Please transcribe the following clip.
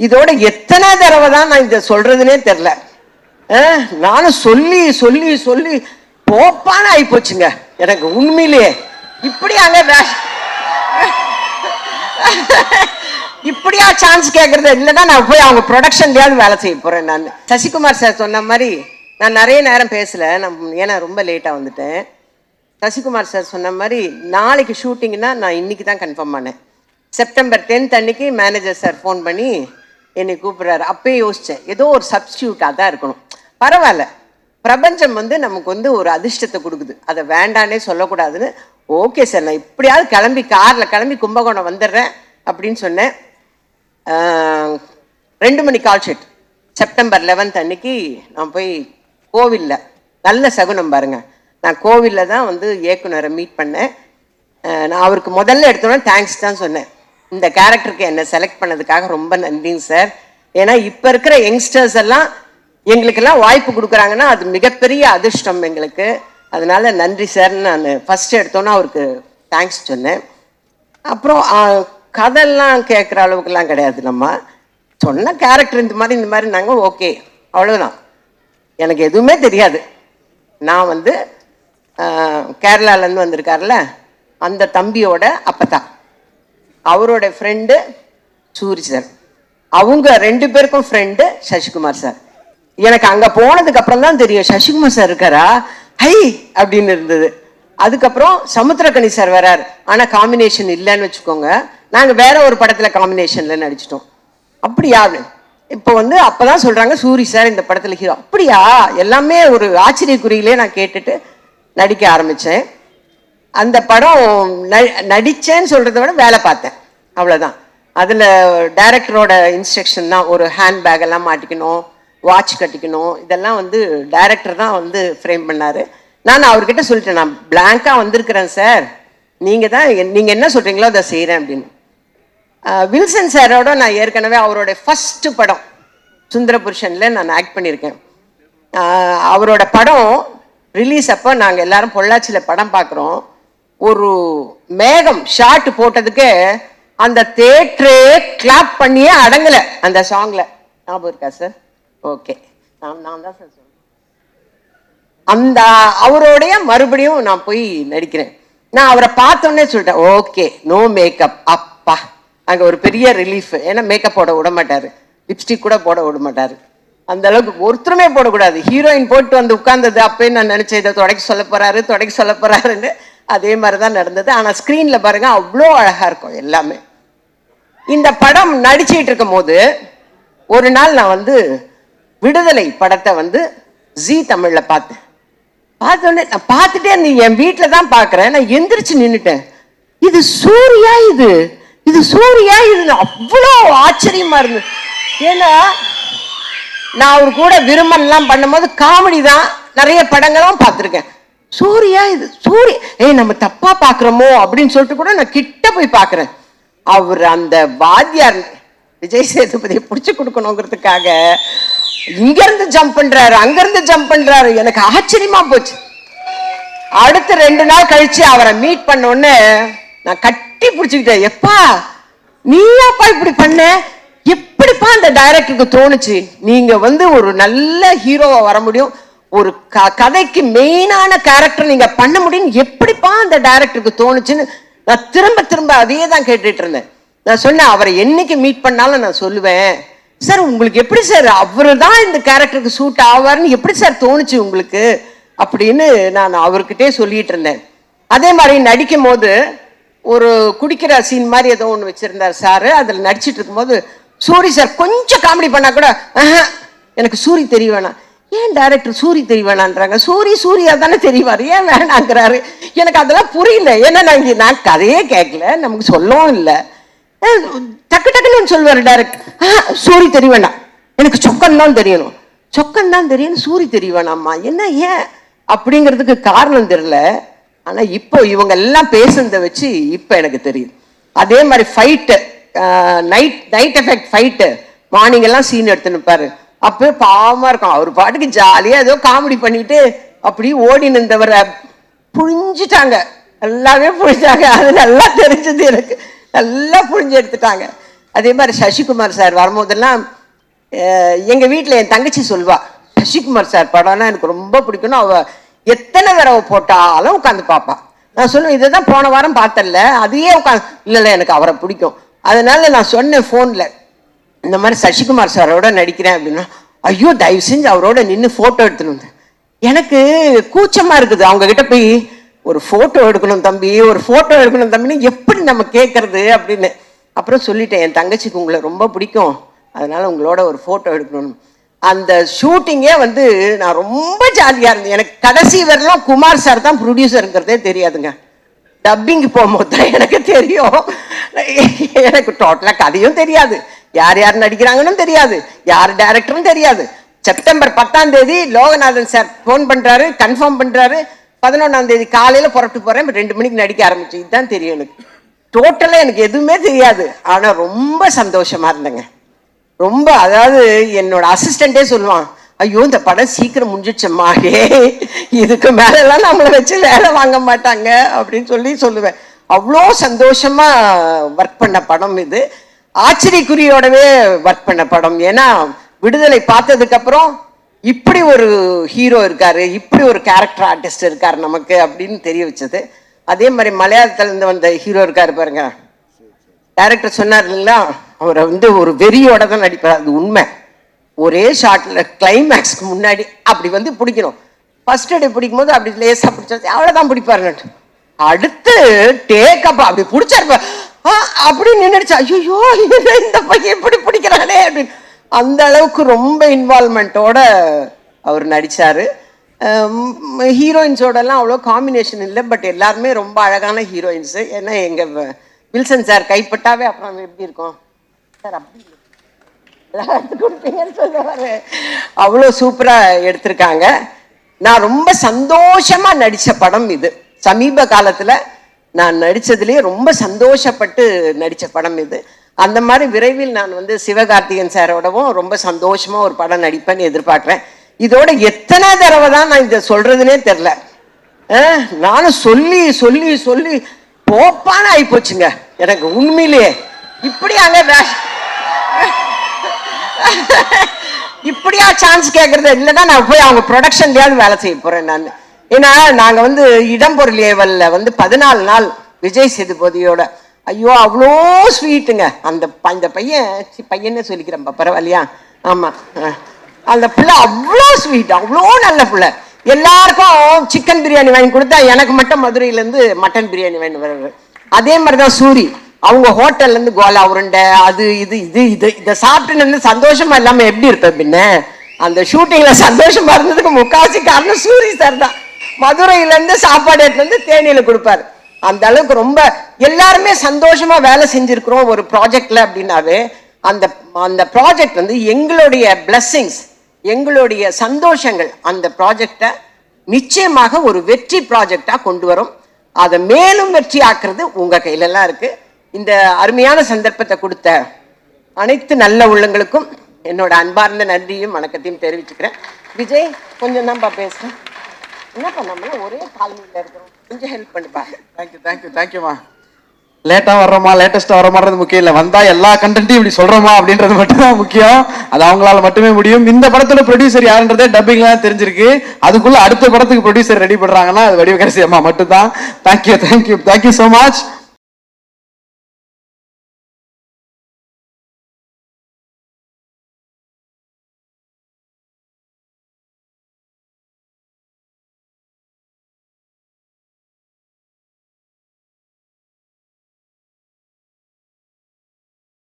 இதோட எத்தனை தடவை தான் நான் இதை சொல்றதுனே தெரில நானும் சொல்லி சொல்லி சொல்லி போப்பான ஆயிப்போச்சுங்க. எனக்கு உண்மையிலேயே. இப்படியாங்க வே- இப்படியா சான்ஸ் கேட்கறது இல்லைன்னா நான் போய் அவங்க ப்ரொடக்ஷன்லயாவது வேலை செய்ய போறேன் நான். சசிகுமார் சார் சொன்ன மாதிரி நான் நிறைய நேரம் பேசல. நான் ஏன்னா ரொம்ப லேட்டாக வந்துட்டேன். சசிகுமார் சார் சொன்ன மாதிரி நாளைக்கு ஷூட்டிங்னா நான் இன்னைக்கு தான் கன்ஃபார்ம் பண்ணேன். செப்டம்பர் டென்த் அன்னைக்கு மேனேஜர் சார் ஃபோன் பண்ணி என்னை கூப்பிட்றாரு. அப்பயே யோசித்தேன் ஏதோ ஒரு சப்ஸ்டியூட்டாக தான் இருக்கணும். பரவாயில்ல. பிரபஞ்சம் வந்து நமக்கு வந்து ஒரு அதிர்ஷ்டத்தை கொடுக்குது. அதை வேண்டானே சொல்லக்கூடாதுன்னு. ஓகே சார் நான் எப்படியாவது கிளம்பி காரில் கிளம்பி கும்பகோணம் வந்துடுறேன் அப்படின்னு சொன்னேன். ரெண்டு மணி கால் ஷீட் செப்டம்பர் லெவன்த் அன்னைக்கு நான் போய் கோவிலில் நல்ல சகுனம் பாருங்கள் நான் கோவிலில் தான் வந்து இயக்குனரை மீட் பண்ணேன். நான் அவருக்கு முதல்ல எடுத்தோன்னே தேங்க்ஸ் தான் சொன்னேன். இந்த கேரக்டருக்கு என்னை செலக்ட் பண்ணதுக்காக ரொம்ப நன்றிங்க சார். ஏன்னா இப்போ இருக்கிற யங்ஸ்டர்ஸ் எல்லாம் எங்களுக்கெல்லாம் வாய்ப்பு கொடுக்குறாங்கன்னா அது மிகப்பெரிய அதிர்ஷ்டம் எங்களுக்கு. அதனால நன்றி சார்னு நான் ஃபஸ்ட்டு எடுத்தோன்னே அவருக்கு தேங்க்ஸ் சொன்னேன். அப்புறம் கதையெல்லாம் கேட்குற அளவுக்குலாம் கிடையாது நம்ம. சொன்ன கேரக்டர் இந்த மாதிரி இந்த மாதிரி நாங்கள் ஓகே அவ்வளோதான் எனக்கு எதுவுமே தெரியாது. நான் வந்து கேரளாலேருந்து வந்திருக்கார்ல அந்த தம்பியோட அப்பத்தான் அவரோட ஃப்ரெண்டு சூரி சார் அவங்க ரெண்டு பேருக்கும் ஃப்ரெண்டு சசிகுமார் சார் எனக்கு அங்கே போனதுக்கு அப்புறம் தான் தெரியும் சசிகுமார் சார் இருக்காரா? ஹை! அப்படின்னு இருந்தது. அதுக்கப்புறம் சமுத்திரக்கணி சார் வரார். ஆனால் காம்பினேஷன் இல்லைன்னு வச்சுக்கோங்க. நாங்கள் வேற ஒரு படத்தில் காம்பினேஷனில் நடிச்சிட்டோம். அப்படியா? இப்போ வந்து அப்போ தான் சொல்கிறாங்க சூரி சார் இந்த படத்தில் ஹீரோ அப்படியா? எல்லாமே ஒரு ஆச்சரியக்குறியிலே நான் கேட்டுட்டு நடிக்க ஆரம்பித்தேன் அந்த படம் ந- சொல்கிறத விட வேலை பார்த்தேன். அவ்வளோதான் அதில் டைரக்டரோட இன்ஸ்ட்ரக்ஷன் தான். ஒரு ஹேண்ட் பேக்கெல்லாம் மாட்டிக்கணும் வாட்ச் கட்டிக்கணும். இதெல்லாம் வந்து டைரக்டர் தான் வந்து ஃப்ரேம் பண்ணார். நான் அவர்கிட்ட சொல்லிட்டேன் நான் பிளாங்காக வந்திருக்கிறேன் சார் நீங்கள் தான் நீங்கள் என்ன சொல்கிறீங்களோ அதை செய்கிறேன் அப்படின்னு. வில்சன் சாரோட நான் ஏற்கனவே அவரோட ஃபஸ்ட்டு படம் சுந்தர புருஷனில் நான் ஆக்ட் பண்ணியிருக்கேன். அவரோட படம் ரிலீஸ் அப்போ நாங்கள் எல்லாரும் பொள்ளாச்சியில் படம் பார்க்குறோம். ஒரு மேகம் ஷாட் போட்டதுக்கு அந்த தேட்டரே கிளாப் பண்ணியே அடங்கலை அந்த சாங்ல ஞாபகம் இருக்கா சார் ஓகே நான் நான் தான் சார் சொல்றேன். அந்த அவரோடைய மறுபடியும் நான் போய் நடிக்கிறேன். நான் அவரை பார்த்தோன்னே சொல்லிட்டேன் ஓகே நோ மேக்கப் அப்பா. அங்கே ஒரு பெரிய ரிலீஃப் ஏன்னா மேக்கப் போட விட மாட்டாரு. லிப்ஸ்டிக் கூட போட விட மாட்டார். அந்த அளவுக்கு ஒருத்தருமே போடக்கூடாது. ஹீரோயின் போட்டு வந்து உட்கார்ந்தது அப்பயே நான் நினைச்சேன் இதை தொடக்கி சொல்ல போறாரு தொடக்க சொல்ல போறாருன்னு. அதே மாதிரி தான் நடந்தது. ஆனால் ஸ்க்ரீனில் பாருங்க அவ்வளோ அழகாக இருக்கும் எல்லாமே. இந்த படம் நடிச்சிட்டு இருக்கும் போது ஒரு நாள் நான் வந்து விடுதலை படத்தை வந்து ஜி தமிழில் பார்த்தேன். பார்த்தோன்னே நான் பார்த்துட்டே நீ என் வீட்டில் தான் பார்க்குறேன். நான் எந்திரிச்சு நின்றுட்டேன் இது சூர்யா இது? இது சூர்யா இது? அவ்வளோ ஆச்சரியமாக இருந்தது ஏன்னா நான் அவர் கூட விரும்பன்லாம் பண்ணும்போது காமெடி தான். நிறைய படங்களும் பார்த்துருக்கேன். சூர்யா இது? சூரிய ஏய் நம்ம தப்பா பார்க்குறோமோ அப்படின்னு சொல்லிட்டு கூட நான் கிட்ட போய் பார்க்குறேன் அவர் அந்த வாத்தியார் விஜய் சேதுபதியை பிடிச்சி கொடுக்கணுங்கிறதுக்காக இங்க இருந்து ஜம்ப் பண்றாரு அங்க இருந்து ஜம்ப் பண்றாரு. எனக்கு ஆச்சரியமா போச்சு. அடுத்த ரெண்டு நாள் கழிச்சு அவரை மீட் பண்ண உடனே நான் கட்டி பிடிச்சுக்கிட்டேன். எப்பா நீயாப்பா இப்படி பண்ண? எப்படிப்பா அந்த டைரக்டருக்கு தோணுச்சு? நீங்க வந்து ஒரு நல்ல ஹீரோவா வர முடியும். ஒரு க- கதைக்கு மெயினான கேரக்டர் நீங்க பண்ண முடியும் எப்படிப்பா அந்த டேரக்டருக்கு தோணுச்சுன்னு நான் திரும்ப திரும்ப அதையே தான் கேட்டுட்டு இருந்தேன். நான் சொன்னேன் அவரை என்னைக்கு மீட் பண்ணாலும் நான் சொல்லுவேன். சார் உங்களுக்கு எப்படி சார் அவரு தான் இந்த கேரக்டருக்கு சூட் ஆவார்னு எப்படி சார் தோணுச்சு உங்களுக்கு? அப்படின்னு நான் அவர்கிட்டே சொல்லிட்டு இருந்தேன். அதே மாதிரி நடிக்கும் போது ஒரு குடிக்கிற சீன் மாதிரி ஏதோ ஒன்று வச்சிருந்தார் சார். அதில் நடிச்சிட்டு இருக்கும்போது சூரி சார் கொஞ்சம் காமெடி பண்ணால் கூட எனக்கு சூரி தெரிய வேணாம். ஏன் டைரக்டர் சூரி தெரிய வேணான்றாங்க சூரி சூரியா தானே தெரிவார். ஏன் வேணாங்கிறாரு? எனக்கு அதெல்லாம் புரியல. ஏன்னா நான் இங்கே நான் கதையே கேட்கல நமக்கு சொல்லவும் இல்லை. டக்கு டக்குன்னு சொல்லுவார் சொல்லுவாரு டைரக்ட் சூரி தெரிய வேண்டாம் எனக்கு சொக்கன் தான் தெரியணும். சொக்கன் தான் தெரியணும் சூரி தெரிய வேணாம்மா என்ன ஏன்? அப்படிங்கிறதுக்கு காரணம் தெரியல. ஆனா இப்போ இவங்க எல்லாம் பேசுனதை வச்சு இப்போ எனக்கு தெரியுது. அதே மாதிரி fight night night effect fight morning எல்லாம் சீன் எடுத்துன்னு பாரு. அப்பவே பாவமா இருக்கும் அவர் பாட்டுக்கு ஜாலியா ஏதோ காமெடி பண்ணிட்டு அப்படி ஓடி நின்றவரை புழிஞ்சிட்டாங்க. எல்லாமே புழிஞ்சாங்க. அது நல்லா தெரிஞ்சது எனக்கு. நல்லா புழிஞ்சு எடுத்துட்டாங்க. அதே மாதிரி சசிகுமார் சார் வரும்போதெல்லாம் எங்கள் வீட்டில் என் தங்கச்சி சொல்வா சசிகுமார் சார் படம்னா எனக்கு ரொம்ப பிடிக்கும்னு அவள் எத்தனை தடவை போட்டாலும் உட்காந்து பார்ப்பான் நான் சொல்லுவேன் இதை தான் போன வாரம் பார்த்தல அதையே உட்காந்து இல்லை இல்லை எனக்கு அவரை பிடிக்கும். அதனால நான் சொன்னேன் ஃபோனில் இந்த மாதிரி சசிகுமார் சாரோட நடிக்கிறேன் அப்படின்னா ஐயோ தயவு செஞ்சு அவரோட நின்று ஃபோட்டோ எடுத்துன்னு எனக்கு கூச்சமாக இருக்குது. அவங்கக்கிட்ட போய் ஒரு ஃபோட்டோ எடுக்கணும் தம்பி ஒரு ஃபோட்டோ எடுக்கணும் தம்பின்னு எப்படி நம்ம கேட்கறது அப்படின்னு. அப்புறம் சொல்லிட்டேன் என் தங்கச்சிக்கு உங்களை ரொம்ப பிடிக்கும். அதனால் உங்களோட ஒரு ஃபோட்டோ எடுக்கணும். அந்த ஷூட்டிங்கே வந்து நான் ரொம்ப ஜாலியாக இருந்தேன். எனக்கு கடைசி வரலாம் குமார் சார் தான் ப்ரொடியூசருங்கிறதே தெரியாதுங்க. டப்பிங்கு போகும்போது தான் எனக்கு தெரியும். எனக்கு டோட்டலாக கதையும் தெரியாது. யார் யார் நடிக்கிறாங்கன்னு தெரியாது. யார் டைரக்டரும் தெரியாது. செப்டம்பர் பத்தாம் தேதி லோகநாதன் சார் ஃபோன் பண்றாரு கன்ஃபார்ம் பண்றாரு. பதினொன்றாம் தேதி காலையில புறப்பட்டு போறேன். ரெண்டு மணிக்கு நடிக்க ஆரம்பிச்சு. இதுதான் தெரியும் எனக்கு. டோட்டலாக எனக்கு எதுவுமே தெரியாது. ஆனால் ரொம்ப சந்தோஷமா இருந்தேங்க. ரொம்ப அதாவது என்னோட அசிஸ்டண்டே சொல்லுவான் ஐயோ இந்த படம் சீக்கிரம் முடிஞ்சிச்சம்மா ஏ இதுக்கு மேலெல்லாம் நம்மளை வச்சு வேலை வாங்க மாட்டாங்க. அப்படின்னு சொல்லி சொல்லுவேன். அவ்வளோ சந்தோஷமா ஒர்க் பண்ண படம் இது. ஆச்சரியக்குறியோடவே ஒர்க் பண்ண படம். ஏன்னா விடுதலை பார்த்ததுக்கு அப்புறம் இப்படி ஒரு ஹீரோ இருக்காரு இப்படி ஒரு கேரக்டர் ஆர்டிஸ்ட் இருக்காரு நமக்கு அப்படின்னு தெரிய வச்சது. அதே மாதிரி மலையாளத்துலேருந்து வந்த ஹீரோ இருக்காரு பாருங்க. டேரக்டர் சொன்னார் இல்லைங்களா? அவரை வந்து ஒரு வெறியோட தான் நடிப்பார். அது உண்மை. ஒரே ஷாட்ல கிளைமேக்ஸ்க்கு முன்னாடி அப்படி வந்து பிடிக்கணும். ஃபர்ஸ்ட் டே பிடிக்கும் போது அப்படி லேசாக பிடிச்சா அவ்வளோதான் பிடிப்பாருன்னு அடுத்து டேக் அப்படி பிடிச்சாரு அப்படின்னு அப்படி நின்றுச்சு ஐயோ இந்த பையன் எப்படி பிடிக்கிறானே அப்படின்னு. அந்த அளவுக்கு ரொம்ப இன்வால்மெண்ட்டோட அவர் நடித்தார் ஹீரோயின்ஸோடலாம் அவ்வளோ காம்பினேஷன் இல்லை பட் எல்லாருமே ரொம்ப அழகான ஹீரோயின்ஸு ஏன்னா எங்கள் வில்சன் சார் கைப்பட்டாவே அப்புறம் எப்படி இருக்கும்? சார் அப்படி கொடுப்பீங்கன்னு சொல்லுவார். அவ்வளோ சூப்பராக எடுத்திருக்காங்க. நான் ரொம்ப சந்தோஷமாக நடித்த படம் இது. சமீப காலத்தில் நான் நடித்ததுலேயே ரொம்ப சந்தோஷப்பட்டு நடித்த படம் இது. அந்த மாதிரி விரைவில் நான் வந்து சிவகார்த்திகேயன் சாரோடவும் ரொம்ப சந்தோஷமாக ஒரு படம் நடிப்பேன்னு எதிர்பார்க்குறேன். இதோட எத்தனை தடவை தான் நான் இதை சொல்கிறதுனே தெரில நானும் சொல்லி சொல்லி சொல்லி போப்பான ஆகிப்போச்சுங்க எனக்கு உண்மையிலேயே. இப்படி அங்கே இப்படியா சான்ஸ் கேட்குறது இல்லைன்னா நான் போய் அவங்க ப்ரொடக்ஷன்லேயாவது வேலை செய்ய போகிறேன் நான். ஏன்னா நாங்க வந்து இடம்பொருள் ஏவல்ல வந்து பதினாலு நாள் விஜய் சேதுபதியோட ஐயோ அவ்வளோ ஸ்வீட்டுங்க. அந்த ப- அந்த பையன் சி, பையனே சொல்லிக்கிறேன் பரவாயில்லையா? ஆமாம் அந்த பிள்ளை அவ்வளோ ஸ்வீட் அவ்வளோ நல்ல பிள்ளை. எல்லாருக்கும் சிக்கன் பிரியாணி வாங்கி கொடுத்தா எனக்கு மட்டும் மதுரையிலேருந்து மட்டன் பிரியாணி வாங்கி வர்றது. அதே மாதிரி தான் சூரி. அவங்க ஹோட்டல்லேருந்து கோலா உருண்டை அது இது இது இது இதை சாப்பிட்டு நின்று சந்தோஷமா இல்லாமல் எப்படி இருப்பேன் பின்ன? அந்த ஷூட்டிங்கில் சந்தோஷமாக இருந்ததுக்கு முக்காசி காரணம் சூரி சார் தான். மதுரையிலேருந்து சாப்பாடு எடுத்து வந்து தேனியில கொடுப்பாரு. அந்த அளவுக்கு ரொம்ப எல்லாருமே சந்தோஷமா வேலை செஞ்சுருக்குறோம் ஒரு ப்ராஜெக்ட்ல அப்படின்னாவே அந்த அந்த ப்ராஜெக்ட் வந்து எங்களுடைய பிளஸ்ஸிங்ஸ் எங்களுடைய சந்தோஷங்கள் அந்த ப்ராஜெக்டை நிச்சயமாக ஒரு வெற்றி ப்ராஜெக்டாக கொண்டு வரும். அதை மேலும் வெற்றி ஆக்குறது உங்கள் கையிலலாம் இருக்குது இந்த அருமையான சந்தர்ப்பத்தை கொடுத்த அனைத்து நல்ல உள்ளங்களுக்கும் என்னோட அன்பார்ந்த நன்றியும் வணக்கத்தையும் தெரிவிச்சுக்கிறேன். விஜய் கொஞ்சம் தான்ப்பா பேசுகிறேன் என்னப்பா நம்மளாம் ஒரே காலனியில் இருக்கிறோம். கொஞ்சம் ஹெல்ப் பண்ணுப்பா தேங்க்யூ தேங்க்யூ தேங்க்யூமா லேட்டாக வர்றோமா லேட்டஸ்ட்டாக வர வரோமான்றது முக்கியம் இல்லை. வந்தால் எல்லா கண்டென்ட்டையும் இப்படி சொல்கிறோமா அப்படின்றது மட்டும்தான் முக்கியம். அது அவங்களால மட்டுமே முடியும். இந்த படத்தோட ப்ரொடியூசர் யாருன்றதே டப்பிங்லாம் தெரிஞ்சிருக்கு. அதுக்குள்ளே அடுத்த படத்துக்கு ப்ரொடியூசர் ரெடி பண்ணுறாங்கன்னா அது வடிவகரசி அம்மா மட்டும்தான். Thank you thank you thank you so much